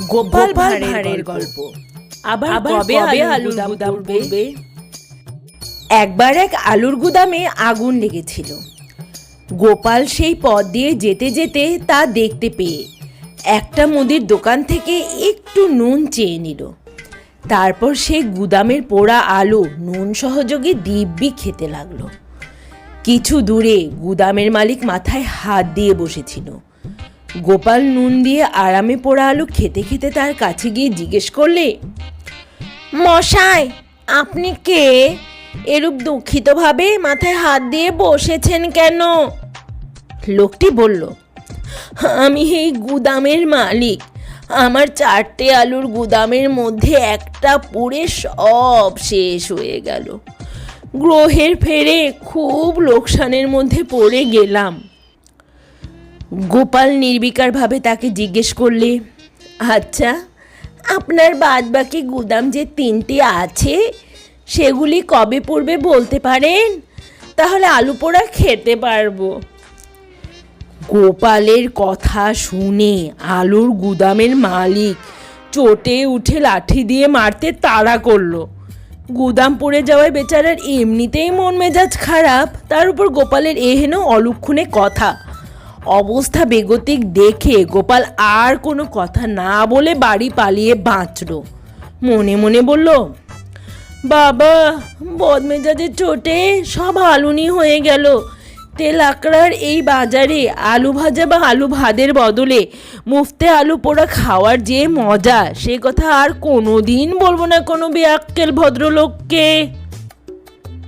গোপাল ভাঁড়ের গল্প। আবার কবে আলুর গুদাম পড়বে? একবার এক আলুর গুদামে আগুন লেগেছিল। গোপাল সেই পথ দিয়ে যেতে যেতে তা দেখতে পেয়ে একটা মুদির দোকান থেকে একটু নুন চেয়ে নিল। তারপর সে গুদামের পোড়া আলু নুন সহযোগে দিব্যি খেতে লাগল। কিছু দূরে গুদামের মালিক মাথায় হাত দিয়ে বসেছিল। গোপাল নুন দিয়ে আরামে পোড়া আলু খেতে খেতে তার কাছে গিয়ে জিজ্ঞেস করলে, মশাই, আপনি কে? এরূপ দুঃখিতভাবে মাথায় হাত দিয়ে বসেছেন কেন? লোকটি বলল, আমি এই গুদামের মালিক। আমার চারটে আলুর গুদামের মধ্যে একটা পুড়ে সব শেষ হয়ে গেল। গ্রহের ফেরে খুব লোকসানের মধ্যে পড়ে গেলাম। গোপাল নির্বিকারভাবে তাকে জিজ্ঞেস করলে আচ্ছা আপনার বাদ বাকি গুদাম যে তিনটি আছে, সেগুলি কবে পড়বে বলতে পারেন? তাহলে আলু পোড়া খেতে পারব। গোপালের কথা শুনে আলুর গুদামের মালিক চোটে উঠে লাঠি দিয়ে মারতে তাড়া করল। গুদাম পড়ে যাওয়ায় বেচারার এমনিতেই মন মেজাজ খারাপ, তার উপর গোপালের এহেন অলক্ষণে কথা অবস্থা বেগতিক দেখে গোপাল আর কোনো কথা না বলে বাড়ি পালিয়ে বাঁচল। মনে মনে বলল, বাবা, বদমেজাজের চোটে সব আলুনি হয়ে গেল। তেল এই বাজারে আলু ভাজা বা আলু ভাদের বদলে মুফতে আলু পোড়া খাওয়ার যে মজা, সে কথা আর কোনো দিন বলব না কোনো বেআক্কেল ভদ্রলোককে।